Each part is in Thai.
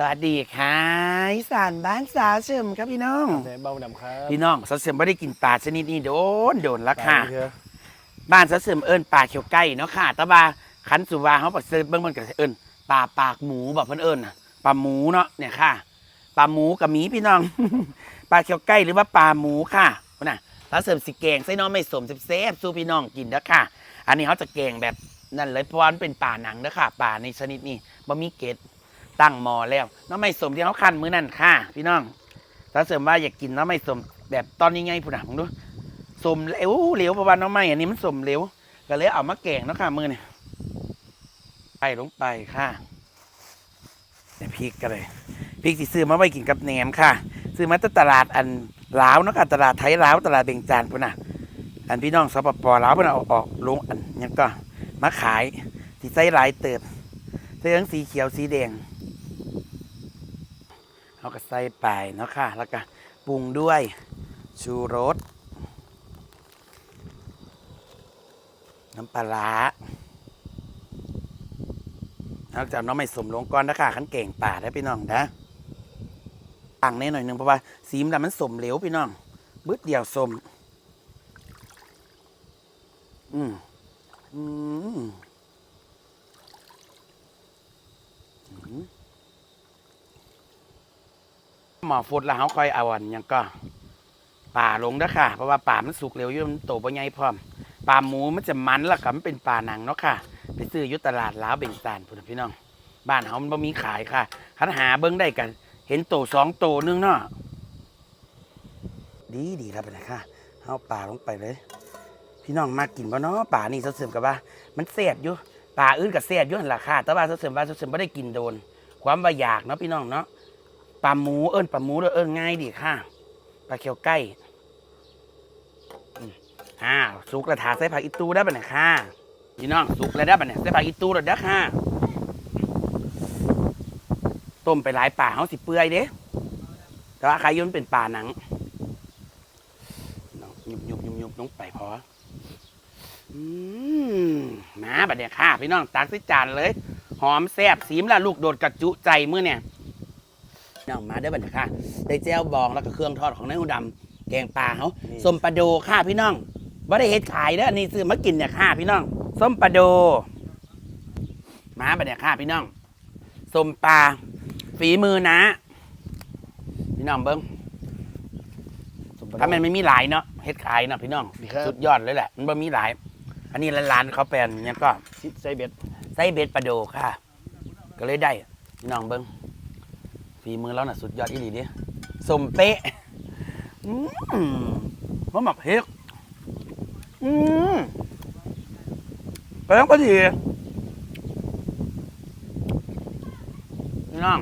สวัสดีค่ะอีสานบ้านสาวเฉิมครับพี่น้อง ในเบ้าดำครับพี่น้องสาวเฉิมไม่ได้กินปลาชนิดนี้โดนโดนละค่ะ ไปเถอบ้านสาวเฉิมเอิญปลาเขียวไก่เนาะค่ะแต่ว่าขันสุวาเขาบอกเซิร์ฟเบิ้งมันก็เอิญปลาปากหมูบอกเพิ่นเอิญน่ะปลาหมูเนาะเนี่ยค่ะปลาหมูกับหมีพี่น้อง ปลาเขียวไก่หรือว่าปลาหมูค่ะพุ่นน่ะสาวเฉิมสิแกงใส่น้องไม่สมเซฟๆสู้พี่น้องกินเด้อค่ะ อันนี้เขาจะแกงแบบนั่นเลยเพราะว่ามันเป็นป่าหนังเด้อค่ะป่าในชนิดนี้บ่มีเกล็ด ตั้งหมอแล้วน้องไม่สมที่เขาคันมื้อนั่นค่ะ พี่น้องถ้าเสริมว่าอยากกินน้องไม่สมแบบตอนนี้ไงพุ่นน่ะผมดูสมเหลวเหลวประมาณน้องไม่อันนี้มันสมเหลวก็เลยเอามาแกงเนาะค่ะมื้อนี่ไปลงไปค่ะเดี๋ยวพริกกันเลยพริกที่ซื้อมาไว้กินกับแหนมค่ะ ซื้อมาจากตลาดอันลาวเนาะค่ะตลาดไทยลาวตลาดเบงจานพุ่นน่ะ อันพี่น้องสปปลาวพิ่นเอาออกลงอันยังก็มาขายสีใส่หลายเติบใส่ทั้งสีเขียวสีแดง เอาก็ใส่ไปเนาะค่ะ แล้วก็ปรุงด้วยชูรส น้ำปลาร้าเอาจากน้องไม่สมลงก้อนนะคะขันเก่งป่าได้พี่น้องนะต่างแน่หน่อยหนึ่งเพราะว่าสีมันมันสมเหลวพี่น้องบึดเดียวสม อืมอืมอืม หมอฟดแล้วเขาคอยเอาอันยังก็ป่าลงนะค่ะ เพราะว่าป่ามันสุกเร็วอยู่มันโตบ่ใหญ่พร้อมป่าหมูมันจะมันแล้วก็มันเป็นป่าหนังเนาะค่ะ ไปซื้อยุตลาดล้าวเบ่งตานพุ่นพี่น้อง บ้านเขามันบ่มีขายค่ะคันหาเบิ่งได้กัน เห็นโตสองโตนึงเนาะดีดีครับไปเลยค่ะเอาป่าลงไปเลย พี่น้องมากินบ่เนาะป่านี่เสริมกับว่า มันแซ่บอยู่ป่าอื่นก็แซ่บอยู่หั่นล่ะค่ะ แต่ว่าเสริมว่าเสริมบ่ได้กินโดน ความว่าอยากเนาะพี่น้องเนาะ ปลาหมูเอิ้นปลาหมูเด้อเอิ้นง่ายดีค่ะปลาเขียวไก่อ่าสุกแล้วถาใส่ผักอีตูได้ปะเนี่ยค่ะพี่น้องสุกแล้วได้ปะเนี่ยใส่ผักอีตูแล้วเด้อค่ะต้มไปหลายป่าเฮาสิเปื่อยเด้แต่ว่าใครยุ่นเป็นป่าหนังยุบยุบยุบยุบลงไปพออืมมาบัดเนี่ยค่ะ พี่น้องตักใส่จานเลย หอมแซ่บสีมละลูกโดดกระจุใจเมื้อเนี่ย น้องมาได้อบัดเนี่ยค่ะได้แจ้วบองแล้วก็เครื่องทอดของนายหูดำแกงปลาเขาส้มปลาโดค่ะพี่น้องบ่ได้เฮ็ดขายเด้ออันนี้ซื้อมากินเนี่ยค่ะพี่น้องส้มปลาโด มาบัดเนี่ยค่ะพี่น้องส้มปลาฝีมือนะพี่น้องเบิ้งถ้ามันไม่มีหลายเนาะเฮ็ดขายเนาะพี่น้องดีครับสุดยอดเลยแหละ มันบ่มีหลาย อันนี้ร้านๆเขาแปลนเนี่ยงก็ซิไซเบ็ดไส้เบ็ดปลาโดค่ะ ก็เลยได้พี่น้องเบิ้ง ฝีมือเราน่ะสุดยอดอีหลีเดิสมเป๊ะอืมมะหมักเฮ็กอืมไปแล้วก็ดีพี่น้อง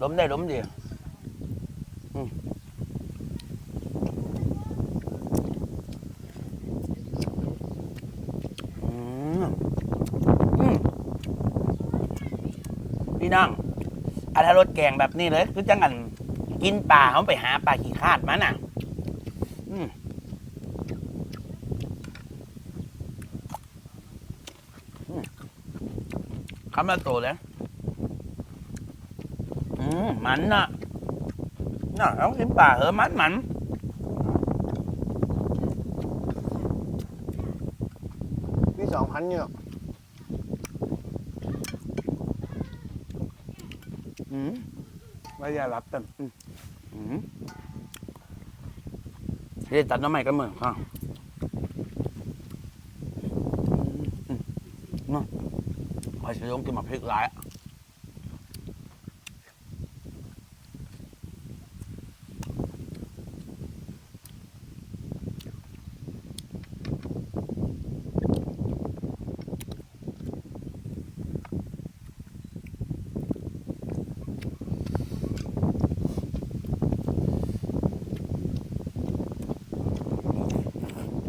ล้มได้ล้มดีอืมอืม พี่น้องอันรสแกงแบบนี้เลย คือจังอันกินปลาเขาไปหาปลาขี้คาดมาน่ะ อืมมคำละโตเลยอืมมันน่ะน่ะเอากินปลาเหอะมันมันมีสองพันอยู่ย อืมไม่ได้รับแต่อืมอืมเรียกตัดน้ำใหม่ก็เหมือนค่ะอืมเนาะพอจะยงกินมาพริกหลายอะ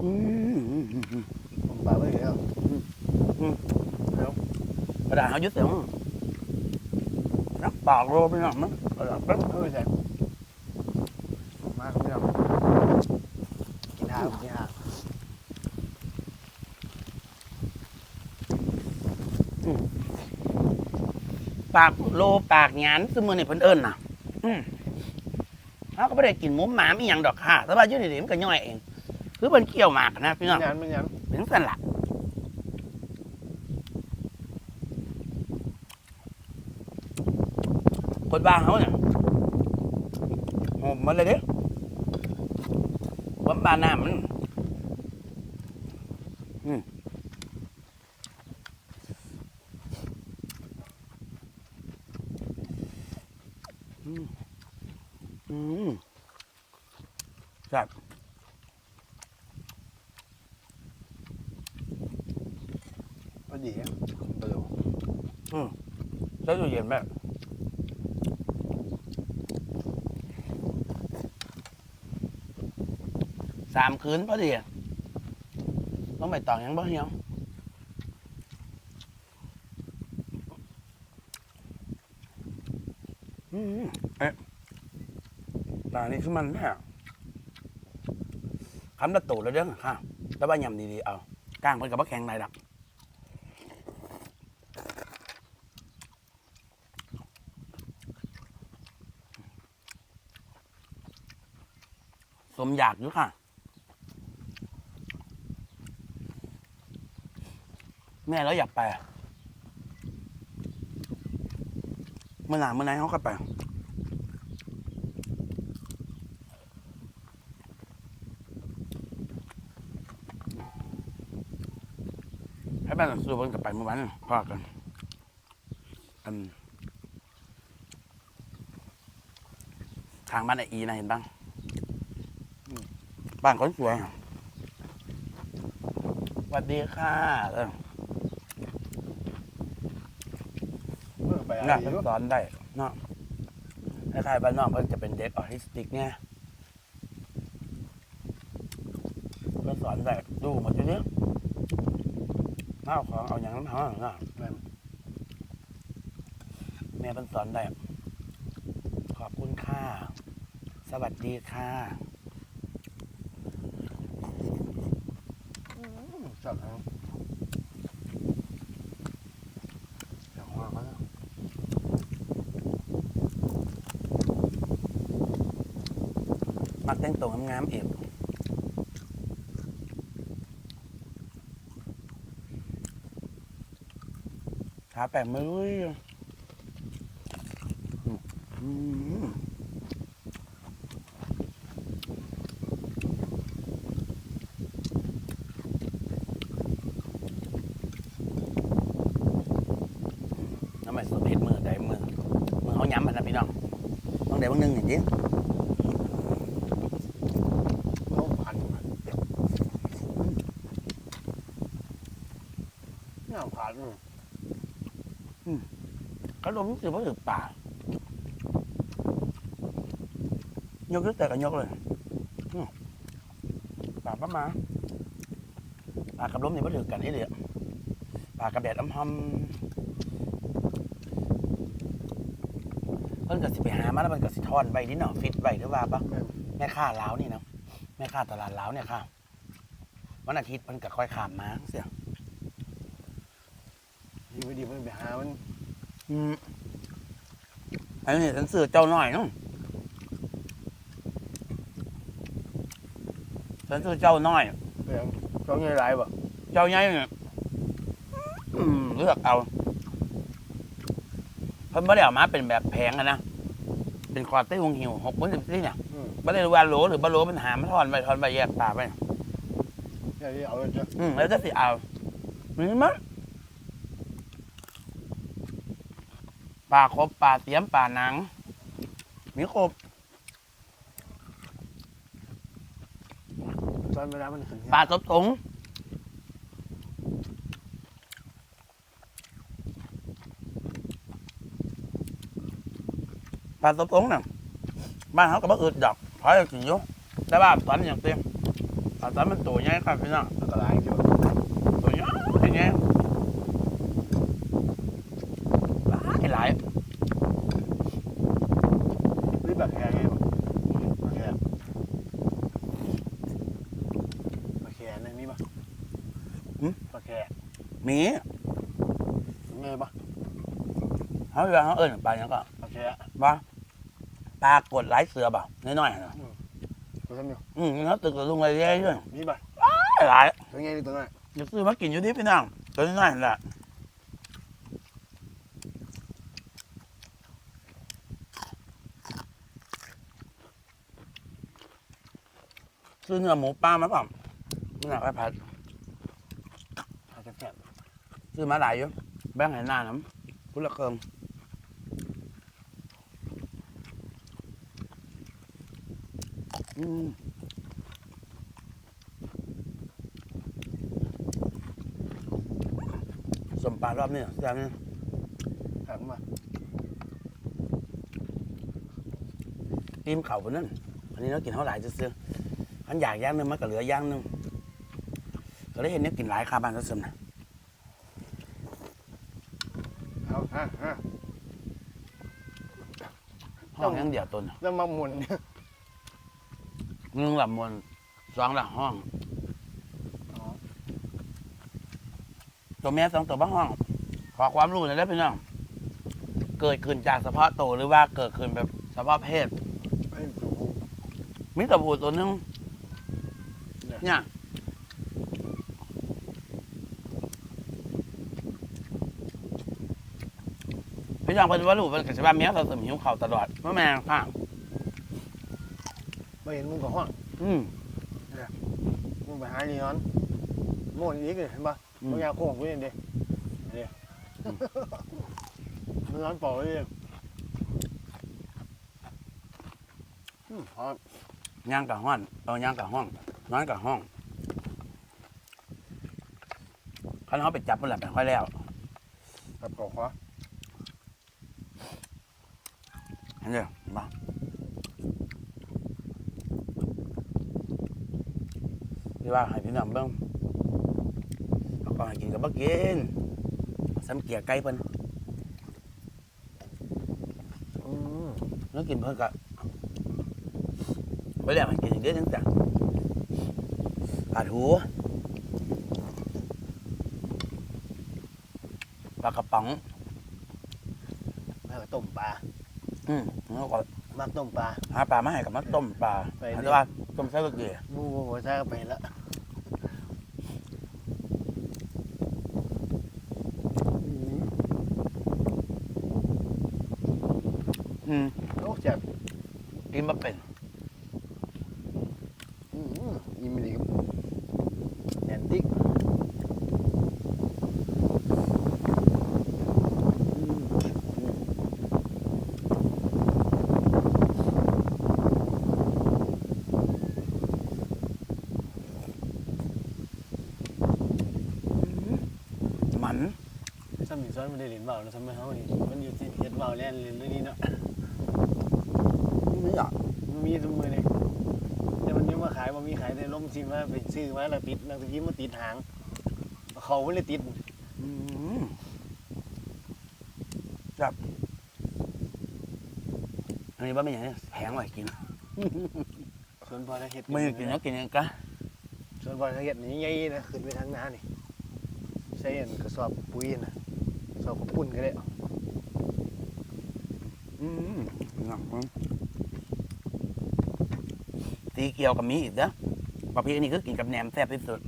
อืมอืมอืมอืม ผมปลาไว้แล้ว กระดาษเขายึดเสียงนักปากโรไปหน่อยมั้งกระดาษแป๊บเฮ้ยแซ่บมาครับพี่น้องกินห้าวกินห้าวปากโลปากหยานซึ่งมือนี่เพิ่นเอิ้นน่ะ อืมเขาก็ไม่ได้กินหมูหมามีหยังดอกค่ะแต่ว่าอยู่ดีๆมันก็ย่อยเอง คือเพิ่นเคี่ยวหมากนะพี่น้องยันมันยันเป็นสันละ คนบ้านเขาเนี่ยหอมมาเลยเด้วันบ้านหน้ามันอืมอืมอืมแซ่บก็ดีอะเออใช้ตู้เย็นแม่ สามคืนพอดีต้องไปต่อยังบ่เฮียงอืมเอ๊ะตานี่คือมันแม่คำละตูแล้วเด้อค่ะแต่ว่ายำดีๆ เอาก้างเพิ่นกับว่แข็งไรดักสมอยากอยู่ค่ะ แม่แล้วอยากไปเมื่อหนาเมื่อไหนเขาก็ไปให้บ้านสู้เพิ่นกับไปเมื่อวานนพ่อกันอืมทางบ้านไออีนะเห็นบ้างบ้านคนสวยสวัสดีค่ะเออ เออ ไปอะน่าไรเพิ่นอยู่สอนได้เนาะคล้ายๆบ้านนอกเพิ่นจะเป็นเด็กออทิสติกเนี่ยเพิ่นสอนได้ดูหมดอยู่เนี่ยเอาของเอาอย่างนั้นเอาเนาะแม่นแม่เพิ่นสอนได้ขอบคุณค่ะ สวัสดีค่ะจับเอาเดี๋ยวว่าเขาจะ มัก แต่งตัวงามๆเองขาแปะมืออืมน้ำมันสุดเผ็ดมือใดมือมือเขาย้ำมันนะพี่น้องต้องเดี๋ยวบางนึงอย่างนี้ เขาพันมัน นี่ยผ่านอืมก็ลมรู้สึกว่าถึงป่ายกขึ้นแต่ก็ยกเลยอืมป่าป้ามาป่ากับลมนี่ว่าถือกันให้เดียวป่ากับแดดอ้ำหอมเพิ่นก็สิไปหามาแล้วมันก็สิทอนใบนิดหน่อยฟิตใบหรือว่าปะแม่นแม่ค้าล้าวนี่นะแม่ค้าตลาดล้าวเนี่ยค่ะวันอาทิตย์มันก็ค่อยขามมาเสีย ดีไม่ดีมันไปหามันอืมอันนี้ฉันซื้อเจ้าน้อยเนาะฉันซื้อเจ้าน้อยเรื่องเขาใหญ่หลายบ่เจ้าใหญ่เนี่ยอืมเลือกเอาเพิ่นไม่ได้เอามาเป็นแบบแพงอะนะเป็นควอเต้หงหิวหกพันสิบสี่เนี่ยอืมไม่ได้รู้ว่าโหลหรือบะโหลมันหามาทอนไปทอนไปแยกปลาไป แค่ที่เอาเลยจ้ะอืมแล้วจะสิเอานี่มั้ย ปลาครบปลาเตรียมปลาหนัง มีครบตอนเวลามันถึงปลาสดสงปลาสดสงน่ะบ้านเขาก็บ่อึดดอกเพราะกินอยู่แต่ว่าตอนอย่างเต็มตอนมันตัวใหญ่ครับพี่น้องอันตรายอยู่ตัวใหญ่ใหญ่หลายหลาย รีบแบบแค่ไงบ่แค่มาแค่ นั่นมีป่ะปลาแค่มีมไงปะเขาเรียกเขาเอิ้นปลาหยังก็โอเคอะบ่ปลากดหลายเสือบ่น้อยๆนะตัวทำอยู่อืมเขาตึกกับลุงอะไรเยอะด้วยนี่ปะหลายตัวไงนี่ตัวน้อยเดี๋ยวซื้อมากินอยู่ที่พี่น้องตัวน้อยๆนั่นแหละซื้อเนื้อหมูปลามาเปล่าไม่อยากไปผัดอาจจะแซ่บ ซื้อมาหลายอยู่แบ่งให้หน้าน้ำพุละเคิงอืมสมปลารอบนี้แซ่บนี่แซ่บมาตีมเข่าบนนั่นอันนี้เรากินเท่าไหร่จะซื้อๆขันอยากย่างหนึงมันก็เหลือย่างหนึงก็ได้เห็นเนี่ยกินหลายคาบานก็เสริมนะ เอาฮะฮะ ห้องอยังเดียวตนแล้วมาหมุนหนึ่งหลับมวนสองหลับห้องอ๋อตัวแม่สองตัวบ้าห้อง ขอความรู้หน่อยได้พี่น้องเกิดขึ้นจากเฉพาะตัวหรือว่าเกิดขึ้นแบบเฉพาะเพศไอ้ตัวผู้มีตัวผู้ตัวหนึงเนี่ย เนี่ย พี่น้องเป็นว่ารู้เป็นกิจวัตรแมวเราเสริมหิวเข่าวตลอดเมื่อแม่ค่ะไม่เห็นมึงกับห้องอืม มึงไปหาดีนอนโม่นอีกเลยเห็นปะอืมึมงอยากโค้งกูเองเด้เด้มึงนอนเป่าเลยอืมหอมย่างกับห้อนเอาย่างกับห้องนอนกับห้องเขาเขาไปจับมันแหละไปค่อยแล้วแบบกรอกวะ เห็นเด้อเห็นปะที่ว่าให้พี่น้องเบิ่งเอาก็ให้กินกับบ่กินซ้ำเกียไก่เพิ่นอืมแล้วกินเพิ่นก็ไปแล้วให้กินอย่างเดียวจังแต่ปลาทูปลากระป๋องแล้วก็ต้มปลา อืมแล้วก็มักต้มปลา หาปลามาให้กับมาต้มปลาไปดิแต่ว่าต้มใส่บะเกียบูบูบูใช่ก็ไปแล้วอืมโอ้เจ็บกินมาเป็น อืมอีมิลิแอนติก嗯มัน ซ้ำอีกซ้อนมันได้เหรียญเบานะซ้ำไม่เฮานี่มันอยู่ที่เฮ็ดเบาแล่นเรียนเรื่องนี้เนาะไม่อยากมันมีทุกมือเลยแต่มันยังมาขายมันมีขายในร่มซิมว่าไปซื้อมาแล้วติดแล้วตะกี้มันติดหาง เขาไม่เลยติดอืมจับอันนี้ว่าไม่อย่างนี้แพงไว้กินส่วนพอถ้าเห็ดไม่กินแล้วกินยังกะส่วนพอถ้าเห็ดนี่ใหญ่นะขึ้นไปทางหน้านี่ใส่อันกระสอบปุ๋ยนะกระ สอบข้าวปุ้นก็ได้อืมหนักมั้งสีเขียวกับมีอีกเด้อประเภทนี้คือกินกับแหนมแซ่บที่สุด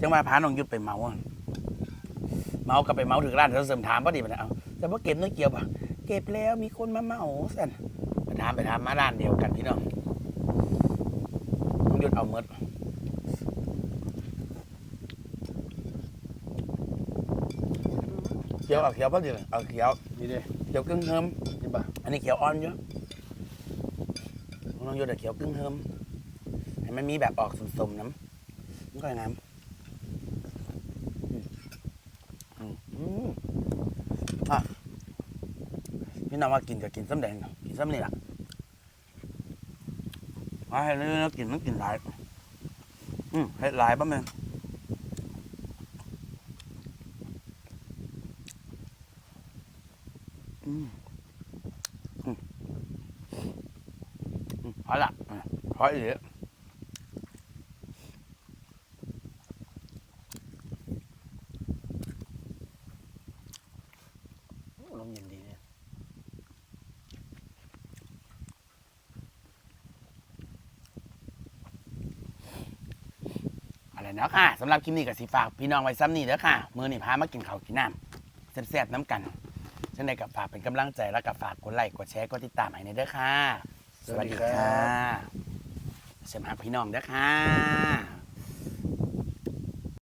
จังว่าพาน้องยุดไปเมาอะเมากับไปเมาถึงร้านเราเสริมถามพอดีมันเอาแต่ว่าเก็บเนื้อเกียวป่ะเก็บแล้วมีคนมาเมาสันไปถามไปถามมาร้านเดียวกันพี่น้องน้องยุดเอาเมด ขียวเอาเขียวพอดีเลยเอาเขียวนี่เด้เขียวกึ่งเฮิมนี่ป่ะอันนี้เขียวอ่อนเยอะน้องโยดเขียวกึ่งเฮิมให้มันมีแบบออกสมๆน้ำมันก็งามอืมอืมอืมอะพี่น้องว่ากินกับกินส้มแดงกินส้มนี่แหละว่าให้เนื้อกินมันกินหลายอืมให้หลายบ้างแม่ พราะอีกลมเย็นดีเนี่ยอะไรเนาะค่ะสำหรับคลิปนี้กับสีฝากพี่น้องไว้ซ้ำนี่เด้อค่ะ มือนี่พามากินข้าวกินน้ำแซ่บๆน้ำกันฉันได้กับฝากเป็นกำลังใจและกับฝากกดไลค์กดแชร์กดติดตามให้ในเด้อค่ะ สวัสดีค่ะ สมัคพี่น้องเด้อค่ะ